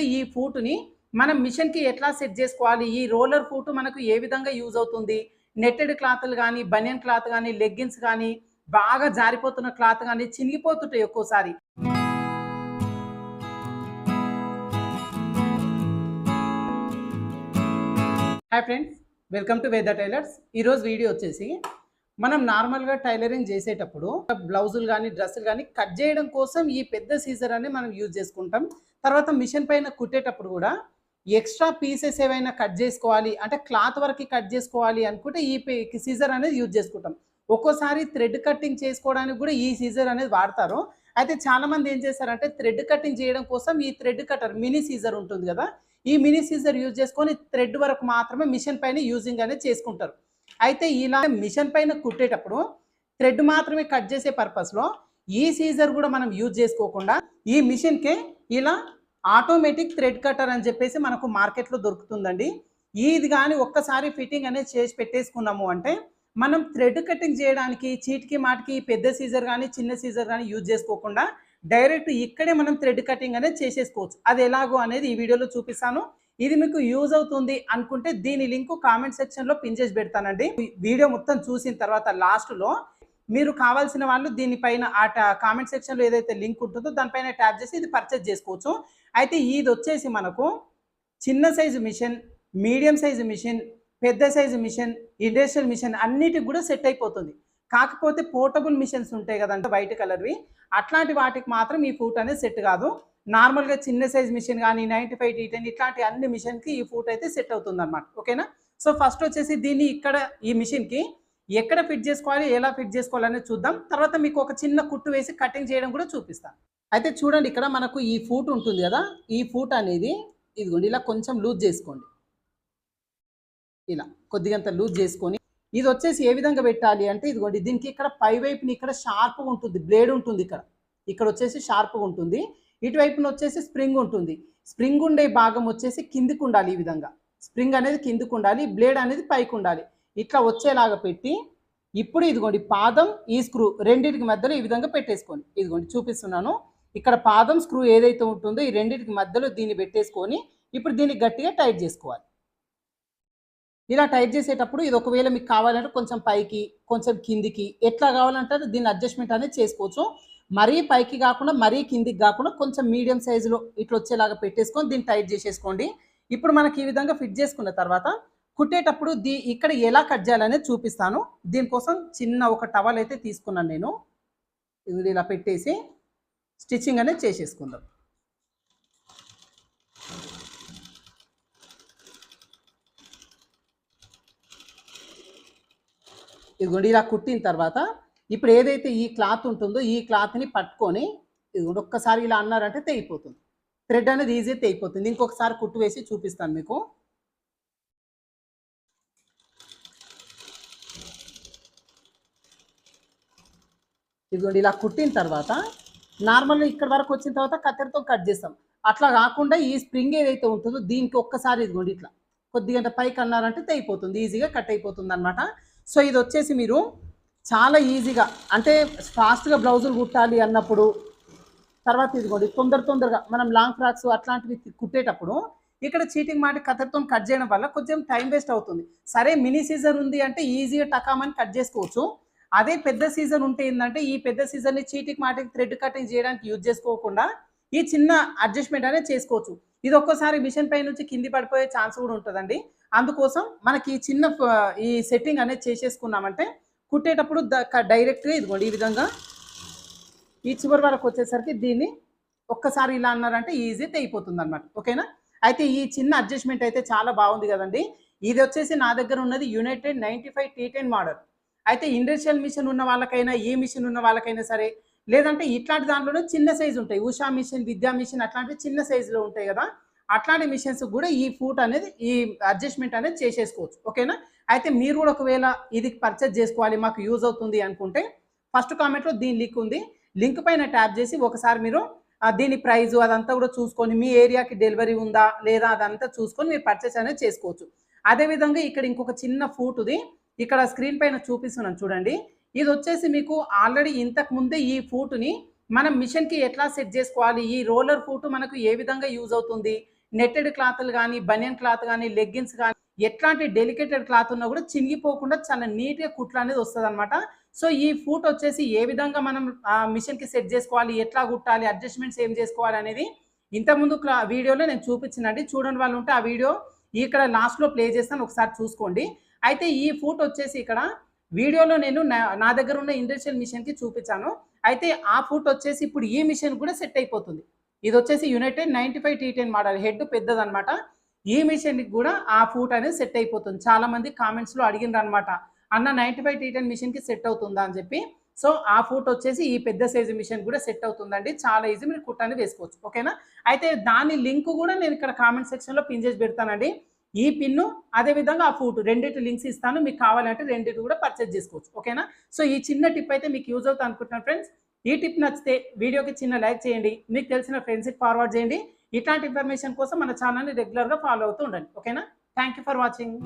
ముందే ఈ ఫూట్ని మనం మిషన్కి ఎట్లా సెట్ చేసుకోవాలి? ఈ రోలర్ ఫూట్ మనకు ఏ విధంగా యూజ్ అవుతుంది? నెట్టెడ్ క్లాత్లు కానీ బనియన్ క్లాత్ కానీ లెగ్గిన్స్ కానీ బాగా జారిపోతున్న క్లాత్ కానీ చినిగిపోతుంటాయి ఒక్కోసారి. Hi friends welcome to Veda Tailors. ఈరోజు వీడియో వచ్చేసి మనం నార్మల్గా టైలరింగ్ చేసేటప్పుడు బ్లౌజులు కానీ డ్రెస్సులు కానీ కట్ చేయడం కోసం ఈ పెద్ద సీజర్ అనేది మనం యూజ్ చేసుకుంటాం. తర్వాత మిషన్ పైన కుట్టేటప్పుడు కూడా ఎక్స్ట్రా పీసెస్ ఏవైనా కట్ చేసుకోవాలి అంటే క్లాత్ వరకు కట్ చేసుకోవాలి అనుకుంటే ఈ సీజర్ అనేది యూజ్ చేసుకుంటాం. ఒక్కోసారి థ్రెడ్ కటింగ్ చేసుకోవడానికి కూడా ఈ సీజర్ అనేది వాడతారు. అయితే చాలా మంది ఏం చేస్తారంటే థ్రెడ్ కటింగ్ చేయడం కోసం ఈ థ్రెడ్ కటర్ మినీ సీజర్ ఉంటుంది కదా ఈ మినీ సీజర్ యూజ్ చేసుకొని థ్రెడ్ వరకు మాత్రమే మిషన్ పైన యూజింగ్ అనేది చేసుకుంటారు. అయితే ఇలా మిషన్ పైన కుట్టేటప్పుడు థ్రెడ్ మాత్రమే కట్ చేసే పర్పస్లో ఈ సీజర్ కూడా మనం యూజ్ చేసుకోకుండా ఈ మిషన్కే ఇలా ఆటోమేటిక్ థ్రెడ్ కటర్ అని చెప్పేసి మనకు మార్కెట్లో దొరుకుతుందండి. ఇది కానీ ఒక్కసారి ఫిట్టింగ్ అనేది చేసి పెట్టేసుకున్నాము అంటే మనం థ్రెడ్ కటింగ్ చేయడానికి చీటికి మాటికి పెద్ద సీజర్ కానీ చిన్న సీజర్ కానీ యూజ్ చేసుకోకుండా డైరెక్ట్ ఇక్కడే మనం థ్రెడ్ కటింగ్ అనేది చేసేసుకోవచ్చు. అది ఎలాగో అనేది ఈ వీడియోలో చూపిస్తాను. ఇది మీకు యూజ్ అవుతుంది అనుకుంటే దీని లింక్ కామెంట్ సెక్షన్లో పిన్ చేసి పెడతానండి. వీడియో మొత్తం చూసిన తర్వాత లాస్ట్లో మీరు కావాల్సిన వాళ్ళు దీనిపైన ఆ కామెంట్ సెక్షన్లో ఏదైతే లింక్ ఉంటుందో దానిపైన ట్యాప్ చేసి ఇది పర్చేజ్ చేసుకోవచ్చు. అయితే ఇది వచ్చేసి మనకు చిన్న size machine medium size machine పెద్ద సైజు మిషన్ ఇండస్ట్రియల్ మిషన్ అన్నిటికి కూడా సెట్ అయిపోతుంది. కాకపోతే పోర్టబుల్ మిషన్స్ ఉంటాయి కదంటే వైట్ కలర్వి. అట్లాంటి వాటికి మాత్రం ఈ ఫూట్ అనేది సెట్ కాదు. నార్మల్గా చిన్న సైజ్ మిషన్ కానీ నైంటీ ఫైవ్ టీ టెన్ ఇట్లాంటి అన్ని మిషన్కి ఈ ఫూట్ అయితే సెట్ అవుతుంది అనమాట ఓకేనా సో ఫస్ట్ వచ్చేసి దీన్ని ఇక్కడ ఈ మిషన్కి ఎక్కడ ఫిట్ చేసుకోవాలి ఎలా ఫిట్ చేసుకోవాలనేది చూద్దాం. తర్వాత మీకు ఒక చిన్న కుట్టు వేసి కటింగ్ చేయడం కూడా చూపిస్తాను అయితే చూడండి ఇక్కడ మనకు ఈ ఫూట్ ఉంటుంది కదా ఈ ఫూట్ అనేది ఇదిగోండి ఇలా కొంచెం లూజ్ చేసుకోండి. ఇలా కొద్దిగంత లూజ్ చేసుకొని ఇది వచ్చేసి ఏ విధంగా పెట్టాలి అంటే ఇదిగోండి దీనికి ఇక్కడ పై వైపుని ఇక్కడ షార్ప్గా ఉంటుంది బ్లేడ్ ఉంటుంది ఇక్కడ. ఇక్కడ వచ్చేసి షార్ప్గా ఉంటుంది. ఇటువైపున వచ్చేసి స్ప్రింగ్ ఉంటుంది. స్ప్రింగ్ ఉండే భాగం వచ్చేసి కిందికి ఉండాలి ఈ విధంగా. స్ప్రింగ్ అనేది కిందికి ఉండాలి బ్లేడ్ అనేది పైకి ఉండాలి. ఇట్లా వచ్చేలాగా పెట్టి ఇప్పుడు ఇదిగోండి పాదం ఈ స్క్రూ రెండింటికి మధ్యలో ఈ విధంగా పెట్టేసుకోండి. ఇదిగోండి చూపిస్తున్నాను. ఇక్కడ పాదం స్క్రూ ఏదైతే ఉంటుందో ఈ రెండింటికి మధ్యలో దీన్ని పెట్టేసుకొని ఇప్పుడు దీన్ని గట్టిగా టైట్ చేసుకోవాలి. ఇలా టైట్ చేసేటప్పుడు ఇది ఒకవేళ మీకు కావాలంటే కొంచెం పైకి కొంచెం కిందికి ఎట్లా కావాలంటే దీన్ని అడ్జస్ట్మెంట్ అనేది చేసుకోవచ్చు. మరీ పైకి కాకుండా మరీ కిందికి కాకుండా కొంచెం మీడియం సైజులో ఇట్లా వచ్చేలాగా పెట్టేసుకొని దీన్ని టైట్ చేసేసుకోండి. ఇప్పుడు మనకి ఈ విధంగా ఫిట్ చేసుకున్న తర్వాత కుట్టేటప్పుడు దీ ఇక్కడ ఎలా కట్ చేయాలనేది చూపిస్తాను. దీనికోసం చిన్న ఒక టవల్ అయితే తీసుకున్నాను నేను. ఇది ఇలా పెట్టేసి స్టిచ్చింగ్ అనేది చేసేసుకుందాం. ఇదిగోండి ఇలా కుట్టిన తర్వాత ఇప్పుడు ఏదైతే ఈ క్లాత్ ఉంటుందో ఈ క్లాత్ని పట్టుకొని ఇదిగోండి ఒక్కసారి ఇలా అన్నారంటే తెగిపోతుంది. థ్రెడ్ అనేది ఈజీ తెగిపోతుంది. ఇంకొకసారి కుట్టు వేసి చూపిస్తాను మీకు. ఇదిగోండి ఇలా కుట్టిన తర్వాత నార్మల్గా ఇక్కడ వరకు వచ్చిన తర్వాత కత్తెరతో కట్ చేస్తాం. అట్లా కాకుండా ఈ స్ప్రింగ్ ఏదైతే ఉంటుందో దీనికి ఒక్కసారి ఇదిగోండి ఇట్లా కొద్దిగంట పైకి అన్నారంటే తెగిపోతుంది ఈజీగా కట్ అయిపోతుంది అనమాట సో ఇది వచ్చేసి మీరు చాలా ఈజీగా అంటే ఫాస్ట్గా బ్లౌజులు కుట్టాలి అన్నప్పుడు తర్వాత ఇదిగోండి తొందర తొందరగా మనం లాంగ్ ఫ్రాక్స్ అట్లాంటివి కుట్టేటప్పుడు ఇక్కడ చీటింగ్ మాట కత్తెరతో కట్ చేయడం వల్ల కొంచెం టైం వేస్ట్ అవుతుంది. సరే మినీ సీజర్ ఉంది అంటే ఈజీగా టకామని కట్ చేసుకోవచ్చు. అదే పెద్ద సీజన్ ఉంటే ఏంటంటే ఈ పెద్ద సీజన్ని చీటికి మాటికి థ్రెడ్ కటింగ్ చేయడానికి యూజ్ చేసుకోకుండా ఈ చిన్న అడ్జస్ట్మెంట్ అనేది చేసుకోవచ్చు. ఇది ఒక్కసారి మిషన్ పై నుంచి కింది పడిపోయే ఛాన్స్ కూడా ఉంటుందండి. అందుకోసం మనకి ఈ చిన్న ఈ సెట్టింగ్ అనేది చేసేసుకున్నామంటే కుట్టేటప్పుడు డైరెక్ట్గా ఇదిగోండి ఈ విధంగా ఈ చివరి వరకు వచ్చేసరికి దీన్ని ఒక్కసారి ఇలా అన్నారంటే ఈజీ తెగిపోతుంది అనమాట ఓకేనా? అయితే ఈ చిన్న అడ్జస్ట్మెంట్ అయితే చాలా బాగుంది కదండి. ఇది వచ్చేసి నా దగ్గర ఉన్నది United ninety five T ten model అయితే ఇండస్ట్రియల్ మిషన్ ఉన్న వాళ్ళకైనా ఏ మిషన్ ఉన్న వాళ్ళకైనా సరే లేదంటే ఇట్లాంటి దాంట్లోనే చిన్న సైజు ఉంటాయి. ఉషా మిషన్ విద్యా మిషన్ అట్లాంటివి చిన్న సైజులో ఉంటాయి కదా. అట్లాంటి మిషన్స్ కూడా ఈ ఫూట్ అనేది ఈ అడ్జస్ట్మెంట్ అనేది చేసేసుకోవచ్చు. ఓకేనా? అయితే మీరు కూడా ఒకవేళ ఇది పర్చేజ్ చేసుకోవాలి మాకు యూజ్ అవుతుంది అనుకుంటే ఫస్ట్ కామెంట్లో దీని లింక్ ఉంది. లింక్ పైన ట్యాప్ చేసి ఒకసారి మీరు దీని ప్రైజు అదంతా కూడా చూసుకొని మీ ఏరియాకి డెలివరీ ఉందా లేదా అదంతా చూసుకొని మీరు పర్చేస్ అనేది చేసుకోవచ్చు. అదేవిధంగా ఇక్కడ ఇంకొక చిన్న ఫూట్ది ఇక్కడ స్క్రీన్ పైన చూపిస్తున్నాను చూడండి. ఇది వచ్చేసి మీకు ఆల్రెడీ ఇంతకు ముందే ఈ ఫూట్ని మనం మిషన్కి ఎట్లా సెట్ చేసుకోవాలి? ఈ రోలర్ ఫూట్ మనకు ఏ విధంగా యూజ్ అవుతుంది? నెట్టెడ్ క్లాత్లు కానీ బనియన్ క్లాత్ కానీ లెగ్గిన్స్ కానీ ఎట్లాంటి డెలికేటెడ్ క్లాత్ ఉన్నా కూడా చినిగిపోకుండా చాలా నీట్గా కుట్లు అనేది వస్తుంది అనమాట సో ఈ ఫూట్ వచ్చేసి ఏ విధంగా మనం మిషన్కి సెట్ చేసుకోవాలి? ఎట్లా కుట్టాలి? అడ్జస్ట్మెంట్స్ ఏం చేసుకోవాలి అనేది ఇంతకుముందు క్లా వీడియోలో నేను చూపించినండి చూడండి వాళ్ళు ఉంటే ఆ వీడియో ఇక్కడ లాస్ట్లో ప్లే చేస్తాను. ఒకసారి చూసుకోండి. అయితే ఈ ఫూట్ వచ్చేసి ఇక్కడ వీడియోలో నేను నా- నా దగ్గర ఉన్న ఇండస్ట్రియల్ మిషన్కి చూపించాను. అయితే ఆ ఫూట్ వచ్చేసి ఇప్పుడు ఈ మిషన్ కూడా సెట్ అయిపోతుంది. ఇది వచ్చేసి United ninety five T ten model head పెద్దదనమాట ఈ మిషన్కి కూడా ఆ ఫూట్ అనేది సెట్ అయిపోతుంది. చాలా మంది కామెంట్స్లో అడిగినారు అనమాట అన్న నైంటీ ఫైవ్ టీ టెన్ మిషన్కి సెట్ అవుతుందా? అని చెప్పి. సో ఆ ఫూట్ వచ్చేసి ఈ పెద్ద సైజు మిషన్ కూడా సెట్ అవుతుందండి. చాలా ఈజీ మీరు కుట్టాన్ని వేసుకోవచ్చు. ఓకేనా అయితే దాని లింక్ కూడా నేను ఇక్కడ కామెంట్ సెక్షన్లో పిన్ చేసి పెడతానండి. ఈ పిన్ను అదే విధంగా ఆ ఫూట్ రెండింటి లింక్స్ ఇస్తాను. మీకు కావాలంటే రెండింటి కూడా పర్చేజ్ చేసుకోవచ్చు. ఓకేనా? సో ఈ చిన్న టిప్ అయితే మీకు యూజ్ అవుతా అనుకుంటున్నాను ఫ్రెండ్స్. ఈ టిప్ నచ్చితే వీడియోకి చిన్న లైక్ చేయండి. మీకు తెలిసిన ఫ్రెండ్స్కి ఫార్వర్డ్ చేయండి. ఇట్లాంటి ఇన్ఫర్మేషన్ కోసం మన ఛానల్ని రెగ్యులర్గా ఫాలో అవుతూ ఉండండి. ఓకేనా? Thank you for watching.